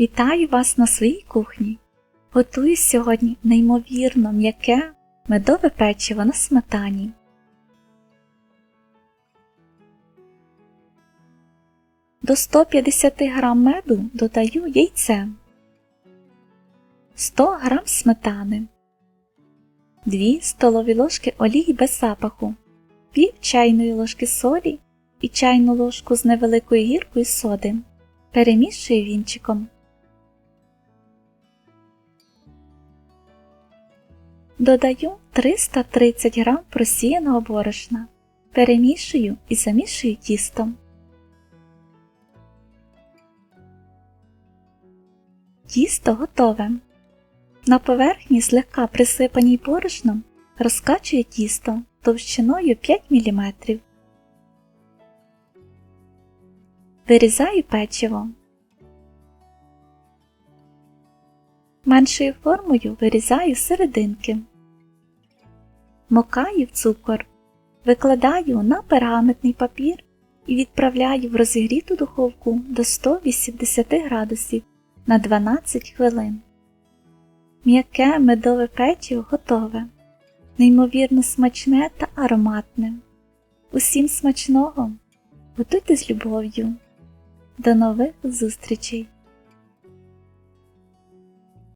Вітаю вас на своїй кухні. Готую сьогодні неймовірно м'яке медове печиво на сметані. До 150 г меду додаю яйце, 100 г сметани, 2 столові ложки олії без запаху, пів чайної ложки солі і чайну ложку з невеликою гіркою соди. Перемішую вінчиком. Додаю 330 г просіяного борошна. Перемішую і замішую тісто. Тісто готове. На поверхні злегка присипаній борошном розкачую тісто товщиною 5 мм. Вирізаю печиво. Меншою формою вирізаю серединки. Мокаю в цукор, викладаю на пергаментний папір і відправляю в розігріту духовку до 180 градусів на 12 хвилин. М'яке медове печиво готове, неймовірно смачне та ароматне. Усім смачного! Готуйте з любов'ю! До нових зустрічей!